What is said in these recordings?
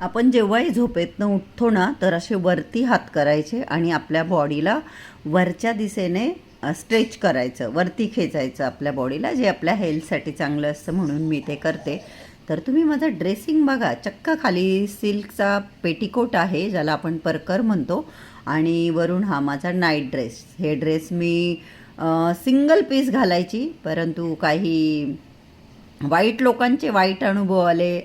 आपण जेव्हाही झोपेतनं उठतो ना तर असे वरती हात करायचे आणि आपल्या बॉडीला वरच्या दिशेने स्ट्रेच करायचं. वरती खेचायचं आपल्या बॉडीला जे आपल्या हेल्थसाठी चांगलं असतं म्हणून मी ते करते. तर तुम्ही माझं ड्रेसिंग बघा. चक्क खाली सिल्कचा पेटीकोट आहे ज्याला आपण परकर म्हणतो. आणि वरून हा माझा नाईट ड्रेस. हे ड्रेस मी सिंगल पीस घालायची. परंतु काही वाईट लोकांचे वाईट अनुभव आले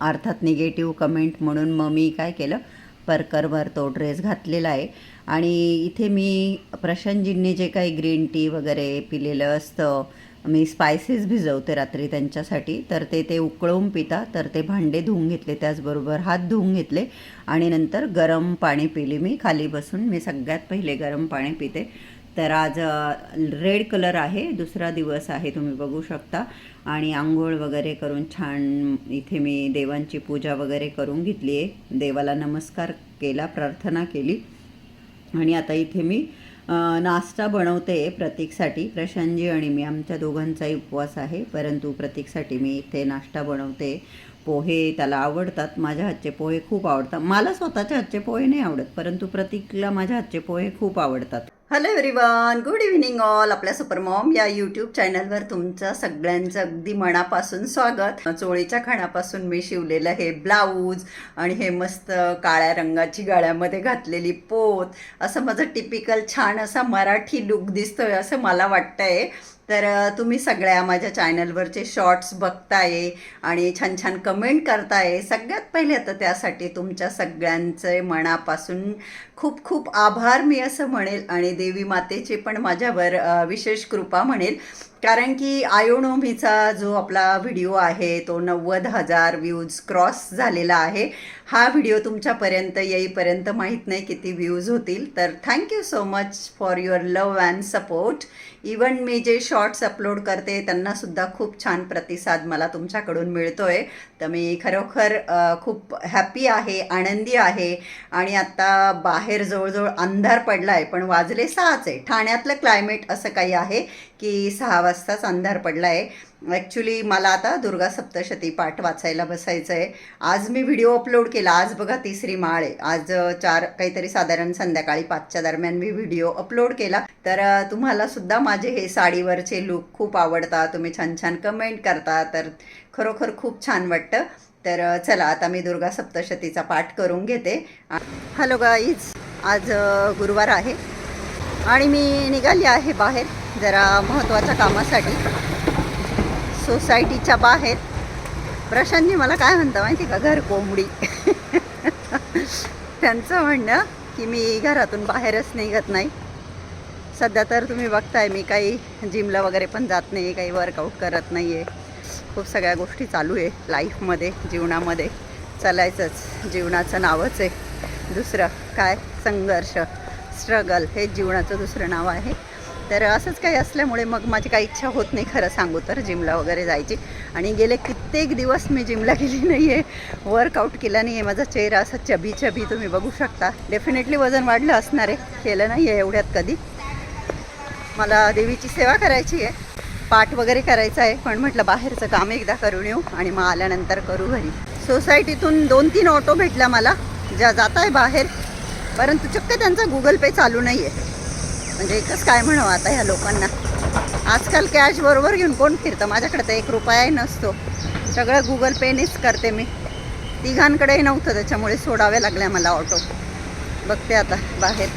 अर्थात निगेटिव्ह कमेंट म्हणून मग मी काय केलं? परकरवर तो ड्रेस घातलेला आहे. आणि इथे मी प्रशांतजींनी जे काही ग्रीन टी वगैरे पिलेलं असतं मी स्पायसेस भिजवते रात्री त्यांच्यासाठी. तर ते ते उकळवून पिता तर ते भांडे धुवून घेतले त्याचबरोबर हात धुवून घेतले. आणि नंतर गरम पाणी पिले मी. खाली बसून मी सगळ्यात पहिले गरम पाणी पिते. तर आज रेड कलर आहे. दुसरा दिवस आहे तुम्ही बघू शकता. आणि आंघोळ वगैरे करून छान इथे मी देवांची पूजा वगैरे करून घेतली आहे. देवाला नमस्कार केला प्रार्थना केली. आणि आता इथे मी नाश्ता बनवते प्रतीकसाठी. प्रशांतजी आणि मी आमच्या दोघांचाही उपवास आहे. परंतु प्रतीकसाठी मी इथे नाश्ता बनवते. पोहे त्याला आवडतात. माझ्या हातचे पोहे खूप आवडतात. मला स्वतःच्या हातचे पोहे नाही आवडत परंतु प्रतीकला माझ्या हातचे पोहे खूप आवडतात. Hello everyone good evening all आपल्या सुपरमॉम या यूट्यूब चॅनलवर तुमचं सगळ्यांचं अगदी मनापासून स्वागत. चोळीच्या खाण्यापासून मी शिवलेलं हे ब्लाऊज आणि हे मस्त काळ्या रंगाची गाळ्यामध्ये घातलेली पोत. असं माझं टिपिकल छान असा मराठी लुक दिसतोय असं मला वाटतंय. तर तुम्ही सगळ्या माझ्या चॅनलवरचे शॉर्ट्स बघताय आणि छान छान कमेंट करताय. सगळ्यात पहिले तर त्यासाठी तुमच्या सगळ्यांचे मनापासून खूप खूप आभार मी असं म्हणेल आणि देवी मातेचे पण माझ्यावर विशेष कृपा म्हणेल. कारण की आयोनोमीचा जो आपला व्हिडिओ आहे तो नव्वद हजार व्ह्यूज क्रॉस झालेला आहे. हा व्हिडिओ तुमच्यापर्यंत येईपर्यंत माहीत नाही किती व्ह्यूज होतील. तर thank you so much for your love and support. Even मी जे शॉर्ट्स अपलोड करते त्यांनासुद्धा खूप छान प्रतिसाद मला तुमच्याकडून मिळतो आहे तर मी खरोखर खूप हॅपी आहे आनंदी आहे आणि आत्ता बाहेर जवळजवळ अंधार पडला आहे पण वाजले सहाच. आहे ठाण्यातलं क्लायमेट असं काही आहे की सहा वाजताच अंधार पडला आहे ॲक्च्युली मला आता दुर्गा सप्तशती पाठ वाचायला बसायचं आहे आज मी व्हिडिओ अपलोड केला. आज बघा तिसरी माळ आहे. आज चार काहीतरी साधारण संध्याकाळी पाचच्या दरम्यान मी व्हिडिओ अपलोड केला. तर तुम्हाला सुद्धा माझे हे साडीवरचे लुक खूप आवडतात. तुम्ही छान छान कमेंट करता. तर खरोखर खूप छान वाटतं. तर चला आता मी दुर्गा सप्तशतीचा पाठ करून घेते. हॅलो गाईज आज गुरुवार आहे. आणि मी निघाली आहे बाहेर जरा महत्त्वाच्या कामासाठी. सोसायटीच्या बाहेर. प्रशांतजी मला काय म्हणतं माहिती का? घर कोंबडी. त्यांचं म्हणणं की मी घरातून बाहेरच निघत नाही. सध्या तर तुम्ही बघताय मी काही जिमला वगैरे पण जात नाही काही वर्कआउट करत नाही आहे खूप सगळ्या गोष्टी चालू आहे लाईफमध्ये जीवनामध्ये. चालायचंच. जीवनाचं नावच आहे. दुसरं काय? संघर्ष. स्ट्रगल. हे जीवनाचं दुसरं नाव आहे. तर असंच काही असल्यामुळे मग माझी काही इच्छा होत नाही खरं सांगू तर जिमला वगैरे जायची. आणि गेले कित्येक दिवस मी जिमला गेली नाही आहे वर्कआउट केला नाही आहे माझा चेहरा असा चबी चबी तुम्ही बघू शकता. डेफिनेटली वजन वाढलं असणार आहे. केलं नाही आहे एवढ्यात कधी. मला देवीची सेवा करायची आहे. पाठ वगैरे करायचा आहे. पण म्हटलं बाहेरचं काम एकदा करून येऊ आणि मग आल्यानंतर करू घरी. सोसायटीतून दोन तीन ऑटो भेटल्या मला. ज्या जात आहे बाहेर. परंतु चक्क त्यांचा गुगल पे चालू नाही आहे म्हणजे एकच काय म्हणावं आता ह्या लोकांना. आजकाल कॅश बरोबर घेऊन कोण फिरतं? माझ्याकडे तर एक रुपयाही नसतो. सगळं गुगल पेनेच करते मी. तिघांकडेही नव्हतं. त्याच्यामुळे सोडावे लागल्या मला ऑटो. बघते आता बाहेर.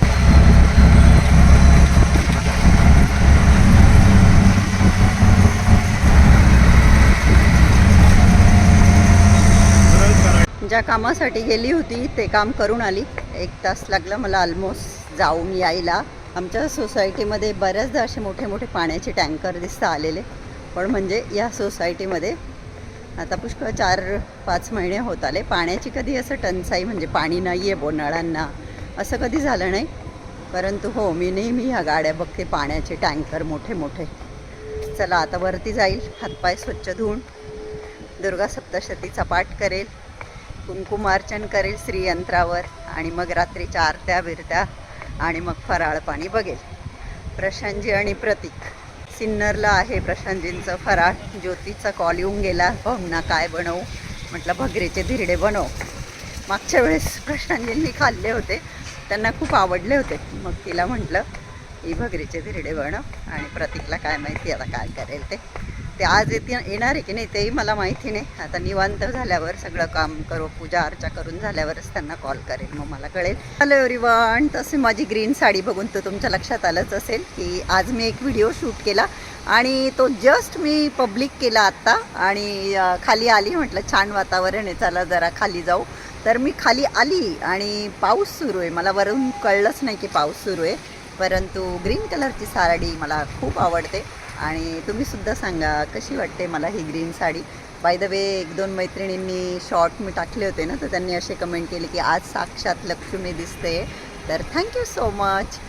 ज्या कामासाठी गेली होती ते काम करून आली. एक तास लागला मला ऑलमोस्ट जाऊन यायला. आमच्या सोसायटीमध्ये बऱ्याचदा असे मोठे मोठे पाण्याचे टँकर दिसता आलेले. पण म्हणजे या सोसायटीमध्ये आता पुष्कळ चार पाच महिने होत आले. पाण्याची कधी असं टंचाई म्हणजे पाणी नाही आहे बोनाळांना असं कधी झालं नाही. परंतु हो मी नेहमी ह्या गाड्या बघते पाण्याचे टँकर मोठे मोठे चला आता वरती जाईल. हातपाय स्वच्छ धुवून. दुर्गा सप्तशतीचा पाठ करेल. कुंकुमार्चन करेल श्रीयंत्रावर आणि मग रात्रीच्या आरत्या बिरत्या आणि मग फराळ पाणी बघेल. प्रशांतजी आणि प्रतीक. सिन्नरला आहे प्रशांतजींचं फराळ. ज्योतीचा कॉल येऊन गेला भाऊंना काय बनवू? म्हटलं भगरीचे धिरडे बनव. मागच्या वेळेस प्रशांतजींनी खाल्ले होते. त्यांना खूप आवडले होते. मग तिला म्हटलं ही भगरीचे धिरडे बनव. आणि प्रतीकला काय माहिती आता काय करेल ते. ते आज येते येणार आहे की नाही तेही मला माहिती नाही. आता निवांत झाल्यावर सगळं काम करू पूजा अर्चा करून झाल्यावरच त्यांना कॉल करेल मग मला कळेल. हॅलो एव्हरीवन तसे माझी ग्रीन साडी बघून तर तुमच्या लक्षात आलंच असेल की आज मी एक व्हिडिओ शूट केला आणि तो जस्ट मी पब्लिक केला आत्ता आणि खाली आली म्हटलं छान वातावरण आहे चला जरा खाली जाऊ. तर मी खाली आली आणि पाऊस सुरू आहे. मला वरून कळलंच नाही की पाऊस सुरू आहे परंतु ग्रीन कलरची साडी मला खूप आवडते. आणि तुम्हीसुद्धा सांगा कशी वाटते मला ही green sari? By the way एक दोन मैत्रिणींनी शॉर्ट मी टाकले होते ना तर त्यांनी असे कमेंट केले की आज साक्षात लक्ष्मी दिसते. तर थँक्यू सो मच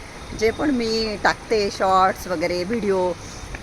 जे पण मी टाकते शॉर्ट्स वगैरे व्हिडिओ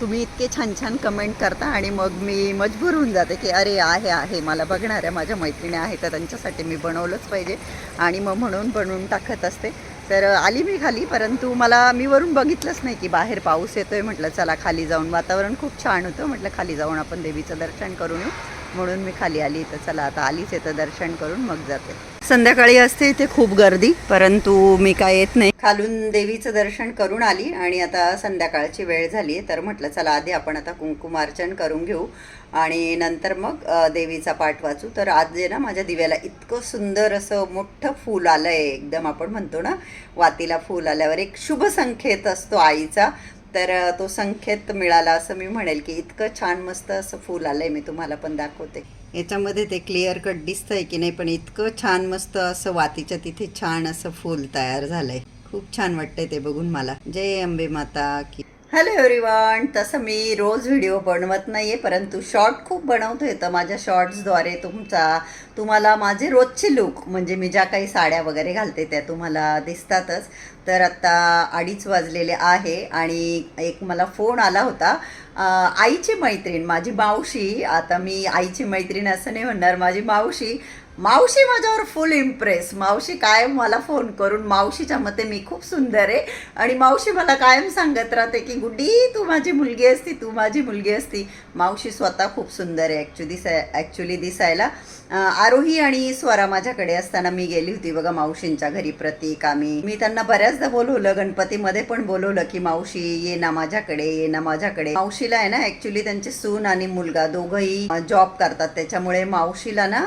तुम्ही इतके छान छान कमेंट करता आणि मग मी मजबूर होऊन जाते की अरे आहे आहे मला बघणाऱ्या माझ्या मैत्रिणी आहेत तर त्यांच्यासाठी मी बनवलंच पाहिजे. आणि मग म्हणून बनवून टाकत असते. तर आली मी खाली परंतु मला मी वरून बघितलंच नाही की बाहेर पाऊस येतोय. म्हटलं चला खाली जाऊन वातावरण खूप छान होतं. म्हटलं खाली जाऊन आपण देवीचं दर्शन करून येऊ. म्हणून मी खाली आली. तर चला आता आलीच येतं दर्शन करून मग जाते. संध्याकाळी असते इथे खूप गर्दी परंतु मी काय येत नाही. खालून देवीचं दर्शन करून आली आणि आता संध्याकाळची वेळ झाली तर म्हटलं चला आधी आपण आता कुंकुमार्चन करून घेऊ. आणि नंतर मग देवीचा पाठ वाचू. तर आज जे ना माझ्या दिव्याला इतकं सुंदर असं मोठं फूल आलं आहे एकदम आपण म्हणतो ना वातीला फूल आल्यावर एक शुभ संकेत असतो आईचा. तर तो संकेत मिळाला असं मी म्हणेल की इतकं छान मस्त असं फूल आलं आहे मी तुम्हाला पण दाखवते. याच्यामध्ये ते क्लिअर कट दिसतंय की नाही पण इतकं छान मस्त असं वातीच्या तिथे छान असं फूल तयार झालंय. खूप छान वाटतंय ते बघून मला. जय अंबे माता की हॅलो एव्हरीवन तसं मी रोज व्हिडिओ बनवत नाही आहे परंतु शॉर्ट खूप बनवतो येतं माझ्या शॉर्ट्सद्वारे तुमचा तुम्हाला माझे रोजचे लुक म्हणजे मी ज्या काही साड्या वगैरे घालते त्या तुम्हाला दिसतातच. तर आत्ता अडीच वाजलेले आहे आणि एक मला फोन आला होता. आईची मैत्रीण माझी मावशी आता मी आईची मैत्रीण असं नाही म्हणणार माझी मावशी मावशी माझ्यावर फुल इम्प्रेस मावशी कायम मला फोन करून मावशीच्या मते मी खूप सुंदर आहे. आणि मावशी मला कायम सांगत राहते की गुड्डी तू माझी मुलगी असती तू माझी मुलगी असती. मावशी स्वतः खूप सुंदर आहे ॲक्च्युली ॲक्च्युली दिसायला. आरोही आणि स्वरा माझ्याकडे असताना मी गेली होती बघा मावशींच्या घरी प्रतीक आम्ही. मी त्यांना बऱ्याचदा बोलवलं गणपतीमध्ये पण बोलवलं की मावशी ये ना माझ्याकडे ये ना माझ्याकडे. मावशीला आहे ना ऍक्च्युली त्यांचे सून आणि मुलगा दोघंही जॉब करतात. त्याच्यामुळे मावशीला ना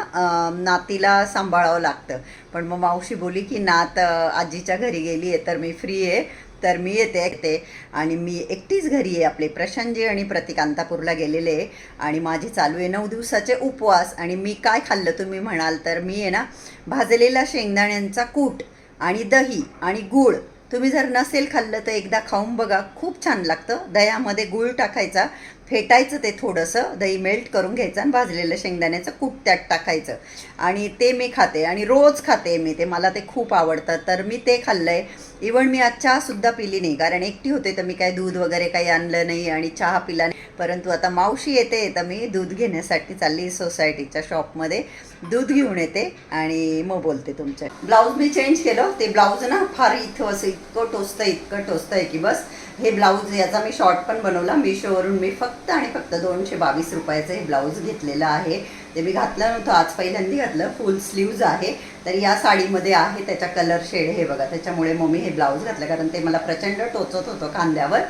नातीला सांभाळावं लागतं. पण मग मावशी बोली की नात आजीच्या घरी गेली आहे तर मी फ्री आहे. तर मी येते येते आणि मी एकटीच घरी आहे. आपले प्रशांतजी आणि प्रतिकांतापूरला गेलेले आहे. आणि माझे चालू आहे नऊ दिवसाचे उपवास. आणि मी काय खाल्लं तुम्ही म्हणाल तर मी आहे ना भाजलेला शेंगदाण्यांचा कूट आणि दही आणि गूळ. तुम्ही जर नसेल खाल्लं तर एकदा खाऊन बघा. खूप छान लागतं. दह्यामध्ये गूळ टाकायचा. फेटायचं ते थोडंसं दही मेल्ट करून घ्यायचं आणि भाजलेलं शेंगदाण्याचं कूट त्यात टाकायचं. आणि ते मी खाते आणि रोज खाते मी ते मला ते खूप आवडतं तर मी ते खाल्लं आहे इवन मी आज चहासुद्धा पिली नाही कारण एकटी होते तर मी काय दूध वगैरे काही आणलं नाही आणि चहा पिला नाही. परंतु आता मावशी येते तर मी दूध घेण्यासाठी चालली सोसायटीच्या शॉपमध्ये दूध घेऊन येते आणि मग बोलते तुमच्या ब्लाऊज मी चेंज केलं. ते ब्लाऊज ना फार इथं असं इतकं टोचतं इतकं टोचतं आहे की बस. हे ब्लाऊज याचा मी शॉर्ट पण बनवला. मिशोवरून मी फक्त आणि फक्त दोनशे बावीस रुपयाचं हे ब्लाऊज घेतलेलं आहे. ते मी घातलं नव्हतं. आज पहिल्यांदा घातलं. फुल स्लीव्ज आहे. तर या साडीमध्ये आहे त्याच्या कलर शेड हे बघा. त्याच्यामुळे मग मी हे ब्लाऊज घातलं कारण ते मला प्रचंड टोचत होतं खांद्यावर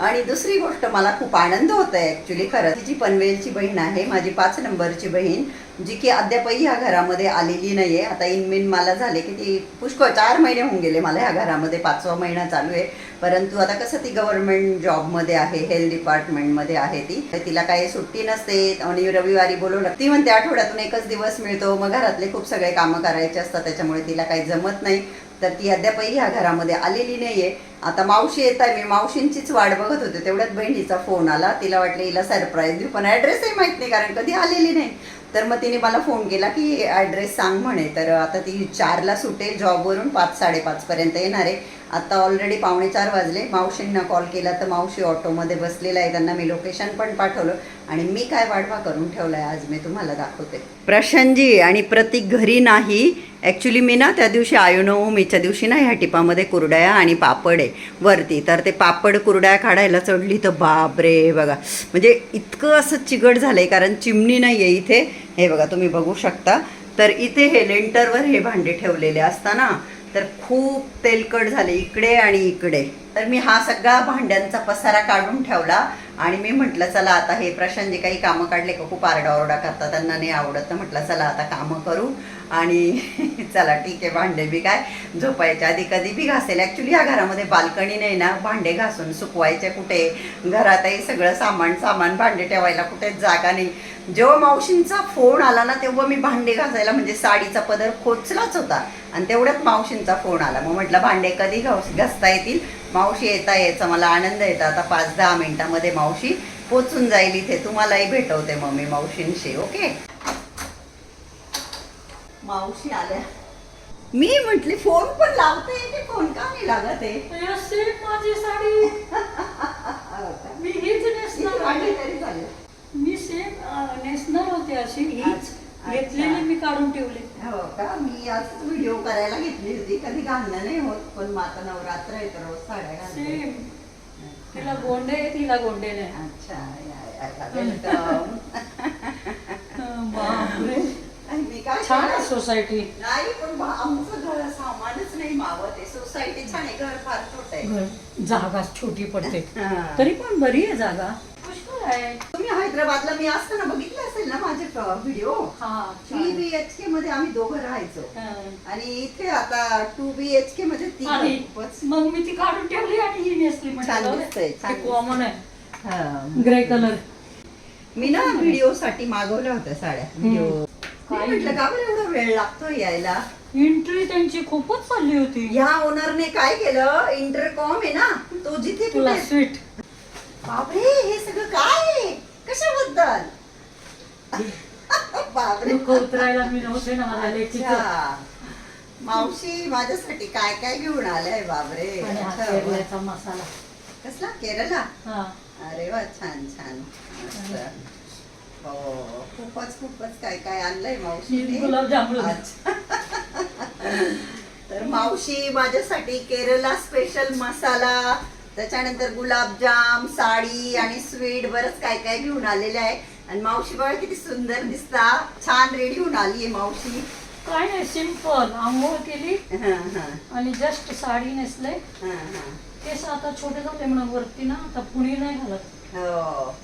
आणि दुसरी गोष्ट मला खूप आनंद होतो आहे ॲक्च्युली खरं तिची पनवेलची बहीण आहे. माझी पाच नंबरची बहीण. जी की अद्यापही ह्या घरामध्ये आलेली नाही आहे आता इनमिन मला झाले की ती पुष्कळ चार महिने होऊन गेले मला ह्या घरामध्ये पाचवा महिना चालू आहे. परंतु आता कसं ती गव्हर्नमेंट जॉबमध्ये आहे हेल्थ डिपार्टमेंटमध्ये आहे ती. तर तिला काही सुट्टी नसते आणि रविवारी बोलवलं. ती म्हणते आठवड्यातून एकच दिवस मिळतो. मग घरातले खूप सगळे कामं करायचे असतात त्याच्यामुळे तिला काही जमत नाही. तर ती अद्यापही ह्या घरामध्ये आलेली नाही आहे आता मावशी येत आहे. मी मावशींचीच वाट बघत होते. तेवढ्यात बहिणीचा फोन आला. तिला वाटलं हिला सरप्राईज देऊ. पण ॲड्रेसही माहीत नाही कारण कधी आलेली नाही. तर मग तिने मला फोन केला की ॲड्रेस सांग म्हणे. तर आता ती चारला सुटेल. जॉबवरून पाच साडेपाचपर्यंत येणार आहे. आता ऑलरेडी पावणे चार वाजले. मावशींना कॉल केला तर मावशी ऑटोमध्ये बसलेला आहे. त्यांना मी लोकेशन पण पाठवलं. आणि मी काय वाढवा करून ठेवला आहे आज मी तुम्हाला दाखवते. प्रशांतजी आणि प्रतीक घरी नाही. ॲक्च्युली मी ना त्या दिवशी आयुनवमीच्या दिवशी ना ह्या टिपामध्ये कुरड्या आणि पापड आहे वरती. तर ते पापड कुरड्या काढायला चढली तर बापरे बघा. म्हणजे इतकं असं चिगट झालं आहे कारण चिमणी नाही आहे इथे. हे बघा तुम्ही बघू शकता. तर इथे हे लेंटरवर हे भांडे ठेवलेले असताना तर खूप तेलकट झाले इकडे आणि इकडे. तर मी हा सगळा भांड्यांचा पसारा काढून ठेवला आणि मी म्हटलं चला आता हे प्रशांत जे काही कामं काढले का? खूप आरडाओरडा करतात त्यांना नाही आवडत. तर म्हटलं चला आता कामं करू. आणि चला ठीक आहे भांडे बी काय? झोपायच्या आधी कधी बी घासेल. ॲक्च्युली या घरामध्ये बाल्कनी नाही ना भांडे घासून सुकवायचे कुठे? घरातही सगळं सामान सामान भांडे ठेवायला कुठे जागा नाही. जेव्हा मावशींचा फोन आला ना तेव्हा मी भांडे घासायला म्हणजे साडीचा पदर खोचलाच होता. आणि तेवढ्यात मावशींचा फोन आला. मग म्हटलं भांडे कधी घास घासता येतील? मावशी येता यायचा मला आनंद येतो. आता पाच दहा मिनटामध्ये मावशी पोचून जाईल इथे तुम्हालाही भेटवते मग मी मावशींशी ओके? मावशी आल्या. मी म्हटली फोन पण लावते येते फोन का नाही लागत आहे? सेम माझी साडी. मी हीच नेसणार. तरी मी सेम नेसणार होते अशी. हीच. घेतलेली मी काढून ठेवली. हो का? मी आज व्हिडिओ करायला घेतली होती. कधी घालणं नाही होत पण मग आता नवरात्र आहे तर रोज साड्या सेम. तिला गोंडे आहे तिला गोंडे नाही. अच्छा. बापरे. काय छान? आहे सोसायटी नाही पण आमचं घर सामानच नाही मावत आहे. सोसायटी छान आहे. घर फार छोट आहे. जागा छोटी पडते. हा. तरी पण बरी आहे जागा. पुष्कळ आहे. तुम्ही हैदराबादला मी असताना बघितलं असेल ना माझे व्हिडिओ हा थ्री बी एच के मध्ये आम्ही दोघं राहायचो. आणि इथे आता टू बी एच के मध्ये खूपच मग मी ती काढून ठेवली आणि ही नेसली छान दिसतंय, छान म्हटलं कॉमन आहे. हा. ग्रे कलर मी ना व्हिडिओ साठी मागवल्या होत्या साड्या. व्हिडिओ काय? म्हटलं का बरं एवढा वेळ लागतो यायला? एंट्री त्यांची खूपच चालली होती. ह्या ओनरने काय केलं? इंटरकॉम आहे ना? तो जिथे तुला कुठे स्वीट बापरे हे सगळं काय आहे? कशाबद्दल? बापरे. लोक उतरायला मी नव्हते ना मला. अच्छा. मावशी माझ्यासाठी काय काय घेऊन आलंय? बापरे. आणि हा अच्छा, केरळचा मसाला. कसला? केरला हा. अरे वा छान छान. मस्त. हो खूपच खूपच काय काय आणलंय. अच्छा. तर मावशी माझ्यासाठी केरला स्पेशल मसाला त्याच्यानंतर गुलाबजाम साडी आणि स्वीट बरंच काय काय घेऊन आलेलं आहे. आणि मावशी बघा किती सुंदर दिसता. छान रेडी होऊन आली आहे मावशी. काय नाही सिंपल आंघोळ केली आणि जस्ट साडी नेसले. केस आता छोटे झाले म्हणून वरती ना आता पुणी नाही घालत. हो.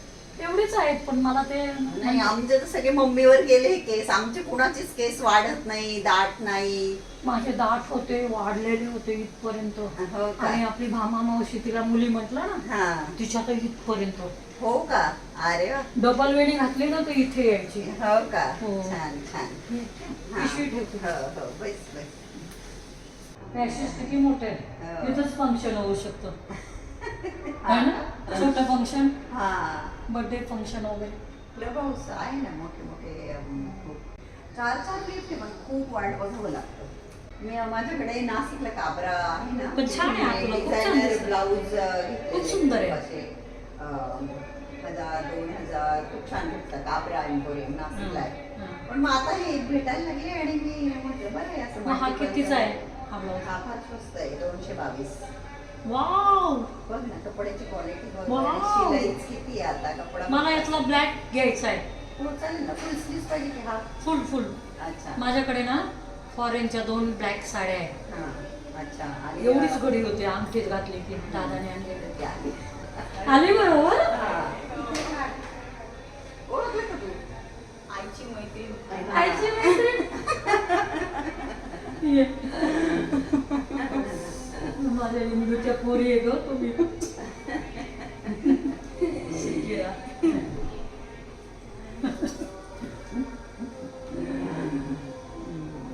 एवढेच आहेत पण मला ते नाही आमचे तर सगळे मम्मीवर गेले हे केस. आमचे कुणाचेच केस वाढत नाही दाट नाही. माझे दाट होते वाढलेले होते इथपर्यंत. हो का? आणि आपली भामा मावशी तिला मुली म्हटलं ना हा. तिच्या तर इथपर्यंत. हो का? अरे वा. डबल वेणी घातली ना तर इथे यायची. हो का? हो. छान छान. हा. पिशवी ठेवते. हो हो. बस बस. पॅशेस किती मोठे आहे हो. तिथंच फंक्शन होऊ शकतं. है ना? छोटं फंक्शन हा. बर्थडे फंक्शन वगैरे क्लब हाऊस आहे ना मोठे मोठे खूप. चार चार लिफ्ट पण खूप वाट बघावं लागतं. मी माझ्याकडे नाशिकला काबरा आहे ना. पण छान आहे डिझायनर. ब्लाऊज खूप सुंदर आहे. असे हजार दोन हजार खूप छान भेटतात काबरा एम्पोरियम नाशिकला आहे. पण मग आता हे भेटायला लागले आणि मी म्हटलं बरं आहे असं हा कितीचा आहे हा फार स्वस्त आहे दोनशे बावीस. वाव बघ ना कपड्याची क्वालिटी बघ. Wow. आणि शिलाईच किती आहे आता कपडा. मला यातला ब्लॅक घ्यायचा आहे. हो चालेल ना फुल स्लीव पाहिजे की हा? फुल फुल अच्छा. माझ्याकडे ना फॉरेनच्या दोन ब्लॅक साड्या आहेत. हा अच्छा. आणि एवढीच घडी होती अंगठीत घातली की दादाने आणलेली ती आली. आली बरोबर? हा. ओळखलं का तू? आईची मैत्रीण. आईची मैत्रीण. ये. माझ्या इंदूच्या पोरी आहे ग तुम्ही शिकेरा.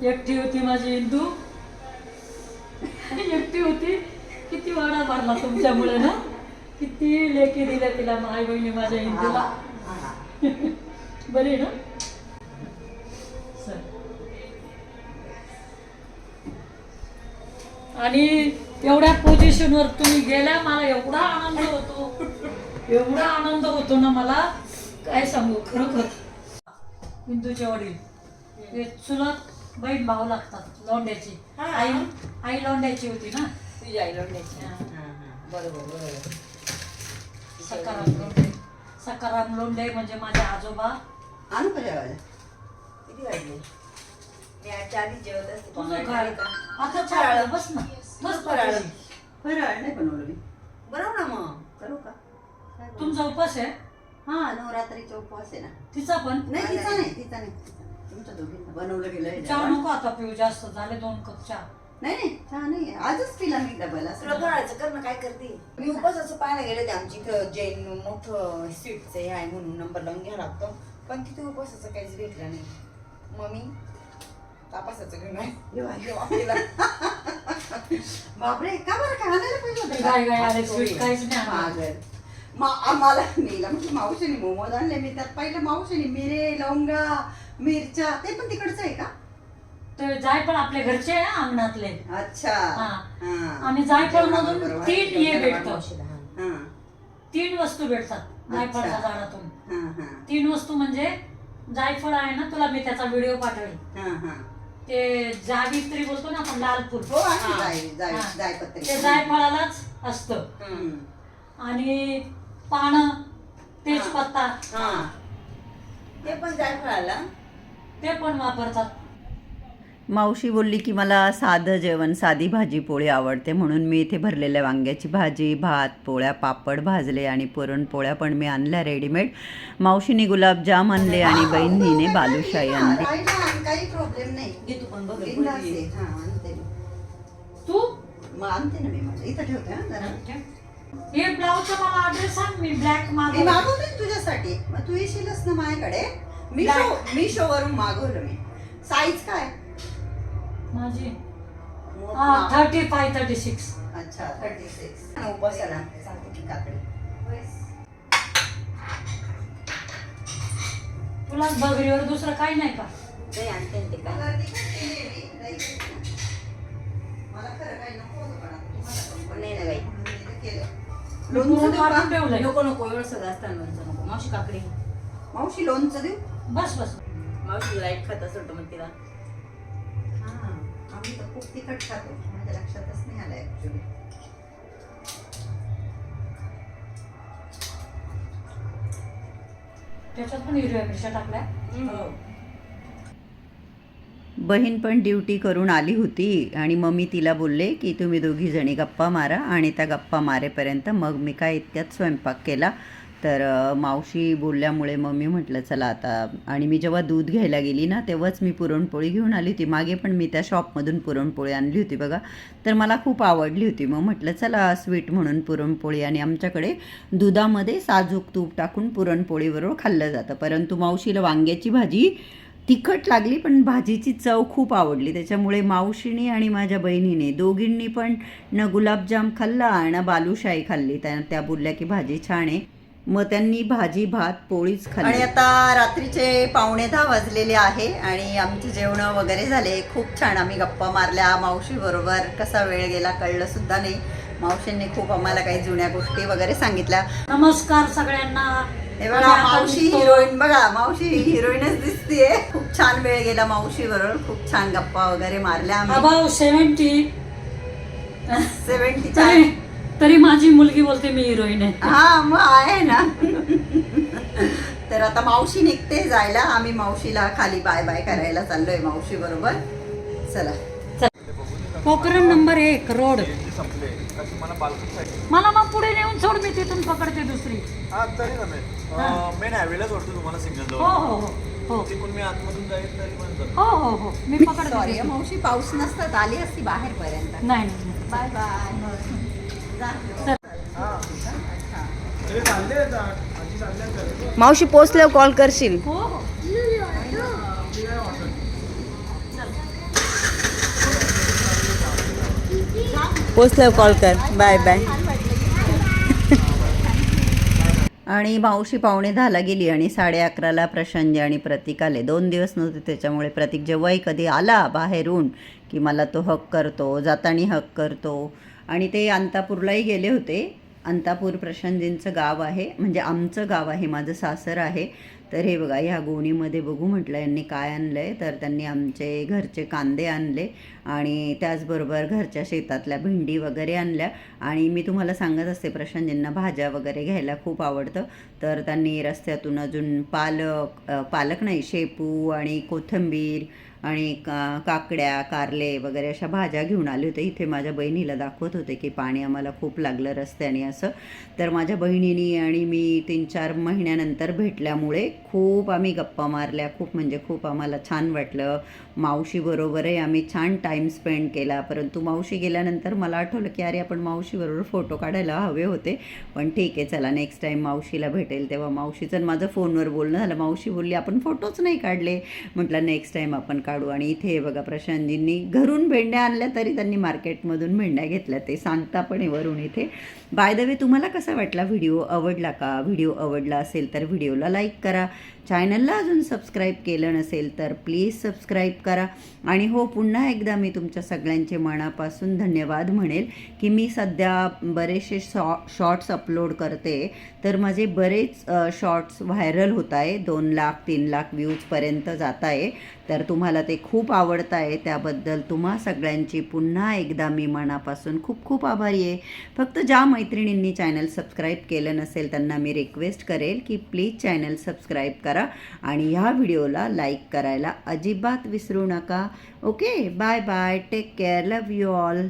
एकटी होती माझी इंदू एकटी होती किती वाडा भरला तुमच्यामुळे ना किती लेखी दिल्या तिला माय बहिणी माझ्या इंदूला हा, हा. बरी ना. आणि एवढ्या पोझिशनवर तुम्ही गेल्या मला एवढा आनंद होतो. एवढा आनंद होतो ना मला. काय सांगू खरोखर. हिंदूच्या वडील. हे चुलत बहीण भाऊ लागतात लोंड्याची हा. आई आई लोंड्याची होती ना. हा. हा, हा. बरोबर बरोबर. सकाराम लोंढे. सकाराम लोंढे म्हणजे माझे आजोबा. आणू का जेवायला किती वाजले? मी आजच्या आधी जेवत असते. तुझं काय का? आता. चाल बस ना. बस फराळ. फराळ. नाही बनवलं मी. बरोबर ना मग. करू का? काय बनवू? तुमचा उपास आहे? हा नवरात्रीचा उपवास आहे ना. तिचा पण? नाही तिचा नाही. तिचा नाही तुमच्या दोघींना बनवलं गेलं चहा नको आता पिऊ जास्त झाले दोन कप चहा. नाही नाही चहा नाही आजच पिला मी डबल असं तुला फराळाचं कर ना काय करते? मी उपवासाचं पाहायला गेले होते आमची इथं जैन मोठं स्वीटचं हे आहे म्हणून नंबर लावून घ्यावा लागतो. पण तिथे उपवासाचं काहीच भेटलं नाही. मग मी तापासाचं घेऊन एव्हा. जेव्हा केलं. बापरे का बरं काय आणायला पाहिजे होतं का? काय काय आले स्वीट काहीच नाही. मा- मीला म्हटलं मावशीने मोमोज आणले मी त्यात पहिलं मावशीने मिरे लवंगा मिरच्या ते पण तिकडचं आहे का ते जायफळ आपल्या घरचे आहे हा, अंगणातले अच्छा हा. हा. आणि जायफळ मधून बरोबर. तीन हे भेटतं. हा, तीन वस्तू भेटतात जायफळच्या अच्छा. झाडातून हा, हा, तीन वस्तू म्हणजे जायफळ आहे ना तुला मी त्याचा व्हिडिओ पाठवेल हा, हा. ते जावित्री बोलतो ना आपण लाल फुल. हो आहे हा. जाय जाय हा. जायपत्री ते जायफळालाच असतं. हम्म. आणि पानं तेजपत्ता. हा. ते पण जायफळाला? ते पण वापरतात. मावशी बोलली की मला साधं जेवण साधी भाजी पोळी आवडते म्हणून मी इथे भरलेल्या वांग्याची भाजी भात पोळ्या पापड भाजले आणि पुरणपोळ्या पण मी आणल्या रेडीमेड मावशीने गुलाबजाम आणले आणि बहिणीने बालुशाही आणली. काही प्रॉब्लेम नाही. घे तू पण बघ. बिनधास्त आहे. हा, आणते मी. तू? मग आणते ना मी माझं. इथं ठेवते जरा. ब्लाऊजचा मला ॲड्रेस सांग. मी ब्लॅक मी मागवतो तुझ्यासाठी. मग तू येशीलच ना माझ्याकडे. मी शो मी शो वरून मागवलं मी. साईज काय? माझी. हा थर्टी फाय थर्टी सिक्स अच्छा थर्टी सिक्स उपवासाला सांगते की काकडी. तुला बघरीवर दुसरं काही नाही का? नाही आणते ना ते काय मला खरं काही नको होतं पण नाही ना. मी लोणचं नको नको एवढं सगळं असताना लोणचं नको. मावशी काकडी. मावशी लोणचं देऊ? बस बस. मावशी लाइट खात असं मग तिला. हा. आम्ही तर खूप तिखट खातो. माझ्या लक्षातच नाही आलं ऍक्च्युली त्याच्यात पण हिरव्या मिरच्या टाकल्या. हो. बहीण पण ड्युटी करून आली होती आणि मग मी तिला बोलले की तुम्ही दोघी जणी गप्पा मारा आणि त्या गप्पा मारेपर्यंत मग मी काय इतक्यात स्वयंपाक केला. तर मावशी बोलल्यामुळे मग मी म्हटलं चला आता. आणि मी जेव्हा दूध घ्यायला गेली ना तेव्हाच मी पुरणपोळी घेऊन आली होती. मागे पण मी त्या शॉपमधून पुरणपोळी आणली होती बघा. तर मला खूप आवडली होती. मग म्हटलं चला स्वीट म्हणून पुरणपोळी. आणि आमच्याकडे दुधामध्ये साजूक तूप टाकून पुरणपोळीबरोबर खाल्लं जातं. परंतु मावशीला वांग्याची भाजी तिखट लागली पण भाजीची चव खूप आवडली. त्याच्यामुळे मावशीने आणि माझ्या बहिणीने दोघींनी पण न गुलाबजाम खाल्ला आणि बालूशाही खाल्ली. त्या त्या बोलल्या की भाजी छान आहे. मग त्यांनी भाजी भात पोळीच खाल्ली. आणि आता रात्रीचे पावणे दहा वाजलेले आहे आणि आमचे जेवणं वगैरे झाले. खूप छान आम्ही गप्पा मारल्या. मावशी बरोबर कसा वेळ गेला कळलं सुद्धा नाही. मावशींनी खूप आम्हाला काही जुन्या गोष्टी वगैरे सांगितल्या. नमस्कार सगळ्यांना. हे बघा मावशी. हिरोईन बघा मावशी हिरोईनच दिसतीये. खूप छान वेळ गेला मावशी बरोबर. खूप छान गप्पा वगैरे मारल्या सेव्हन्टी सेव्हन्टीच्या तरी माझी मुलगी बोलते मी हिरोईन आहे. हा मग आहे ना. तर आता मावशी निघते जायला. आम्ही मावशीला खाली बाय बाय करायला चाललोय मावशी बरोबर. चला. पोखरण नंबर एक रोड. मला मग पुढे नेऊन सोड मी तिथून पकडते दुसरी. हा तरी जमेल मेन हायवेला सोडतो तुम्हाला सिग्नल हो जवळ. हो हो हो. तिकडून मी आतमधून जाईल तरी पण जमेल. हो हो हो. मी पकडते. मावशी पाऊस नसतात आली असती बाहेर पर्यंत नाही नाही. बाय बाय मावशी पोचल्यावर कॉल करशील. हो हो. पोचल्यावर कॉल कर. बाय बाय आणि मावशी पावणे दहाला गेली आणि साडे अकराला प्रशांत आणि प्रतीक आले. दोन दिवस नव्हते त्याच्यामुळे प्रतीक जेव्हाही कधी आला बाहेरून की मला तो हक करतो जाताना हक करतो आणि ते अंतापूरलाही गेले होते. अंतापूर प्रशांतजींचं गाव आहे. म्हणजे आमचं गाव आहे. माझं सासर आहे. तर हे बघा ह्या गोणीमध्ये बघू म्हटलं यांनी काय आणलं आहे तर त्यांनी आमचे घरचे कांदे आणले आणि त्याचबरोबर घरच्या शेतातल्या भेंडी वगैरे आणल्या. आणि मी तुम्हाला सांगत असते प्रशांतजींना भाज्या वगैरे घ्यायला खूप आवडतं. तर त्यांनी रस्त्यातून अजून पालक पालक नाही शेपू आणि कोथिंबीर आणि का काकड्या कारले वगैरे अशा भाज्या घेऊन आले होते. इथे माझ्या बहिणीला दाखवत होते की पाणी आम्हाला खूप लागलं रस्त्याने असं. तर माझ्या बहिणीनी आणि मी तीन चार महिन्यानंतर भेटल्यामुळे खूप आम्ही गप्पा मारल्या. खूप म्हणजे खूप आम्हाला छान वाटलं. मावशीबरोबरही आम्ही छान टाईम स्पेंड केला. परंतु मावशी गेल्यानंतर मला आठवलं की अरे आपण मावशीबरोबर फोटो काढायला हवे होते. पण ठीक आहे चला नेक्स्ट टाईम मावशीला भेटेल तेव्हा मावशीचं माझं फोनवर बोलणं झालं. मावशी बोलली आपण फोटोच नाही काढले. म्हटलं नेक्स्ट टाईम आपण काढ. काढू. आणि इथे हे बघा प्रशांतजींनी घरून भेंड्या आणल्या तरी त्यांनी मार्केटमधून भेंड्या घेतल्या. ते सांगता पण आहे वरून इथे. बाय द वे तुम्हाला कसा वाटला व्हिडिओ? आवडला का? व्हिडिओ आवडला असेल तर व्हिडिओला लाईक करा. चॅनलला अजून सबस्क्राईब केलं नसेल तर प्लीज सबस्क्राईब करा. आणि हो पुन्हा एकदा मी तुमच्या सगळ्यांचे मनापासून धन्यवाद म्हणेल की मी सध्या बरेचसे शॉ शॉर्ट्स अपलोड करते. तर माझे बरेच शॉर्ट्स व्हायरल होत आहे. दोन लाख तीन लाख व्ह्यूजपर्यंत जात आहे. तर तुम्हाला ते खूप आवडत आहे त्याबद्दल तुम्हा सगळ्यांची पुन्हा एकदा मी मनापासून खूप खूप आभारी आहे. फक्त ज्या मैत्रिणींनी चॅनल सबस्क्राईब केलं नसेल त्यांना मी रिक्वेस्ट करेल की प्लीज चॅनल सबस्क्राईब करा आणि ह्या व्हिडिओला लाईक करायला अजिबात विसरू नका. Okay bye bye take care love you all.